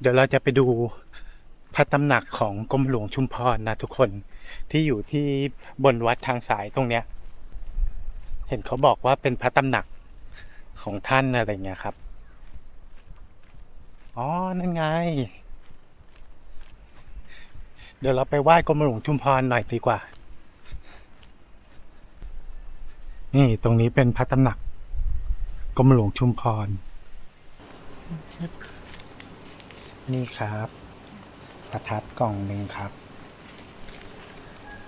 เดี๋ยวเราจะไปดูพระตำหนักของกรมหลวงชุมพรนะทุกคนที่อยู่ที่บนวัดทางสายตรงเนี้ย เห็นเขาบอกว่าเป็นพระตำหนักของท่านอะไรเงี้ยครับ อ๋อ นั่นไง เดี๋ยวเราไปไหว้กรมหลวงชุมพรหน่อยดีกว่า นี่ตรงนี้เป็นพระตำหนักกรมหลวงชุมพร นี่ครับ ประทัดกล่องหนึ่งครับ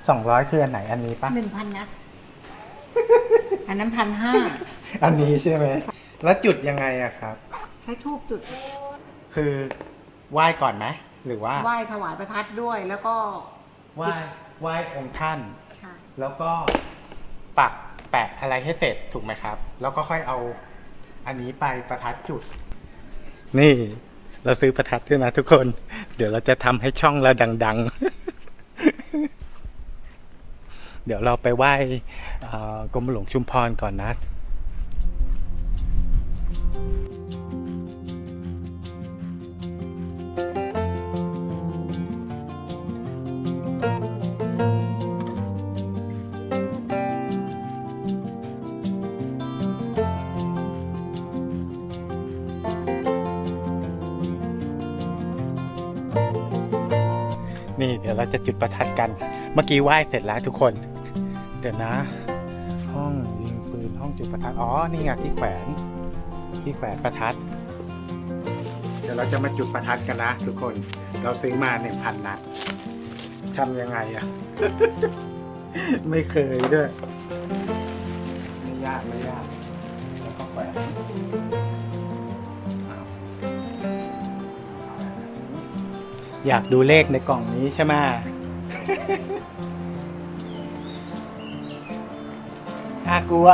สองร้อยคืออันไหนอันนี้ปะหนึ่งพันนะ อันนั้นพันห้า อันนี้ใช่ไหม แล้วจุดยังไงอะครับ ใช้ทูบจุด คือไหว้ก่อนไหมหรือว่าไหว้ถวายประทัดด้วยแล้วก็ไหว้ไหว้องค์ท่าน ใช่ แล้วก็ปักแปะอะไรให้เสร็จถูกไหมครับ แล้วก็ค่อยเอาอันนี้ไปประทัดจุด นี่ เราซื้อประทัดด้วยนะทุกคน เดี๋ยวเราจะทำให้ช่องเราดัง ๆ เดี๋ยวเราไปไหว้กรมหลวงชุมพรก่อนนะ นี่เดี๋ยวเราจะจุดประทัดกัน เมื่อกี้ไหว้เสร็จแล้วทุกคน เดี๋ยวนะ ห้องยิงปืนห้องจุดประทัด อ๋อ นี่ไงที่แขวนที่แขวนประทัด เดี๋ยวเราจะมาจุดประทัดกันนะทุกคน เราซื้อมาหนึ่งพันนัดทำยังไงอะ ไม่เคยด้วย ไม่ยากไม่ยาก แล้วก็แขวน อยากดูเลขในกล่องนี้ใช่ไหมน่ากลัว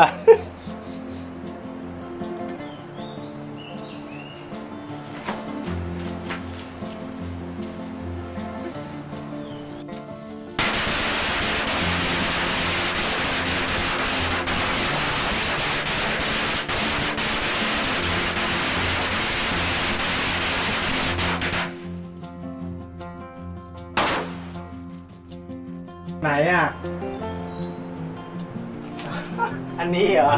ไหนอะ อันนี้เหรอ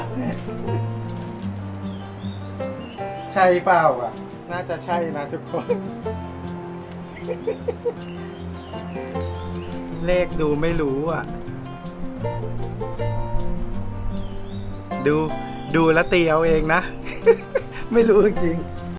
ใช่เปล่าอะ น่าจะใช่นะทุกคน เลขดูไม่รู้อะ ดูดูแล้วตีเอาเองนะ ไม่รู้จริงๆ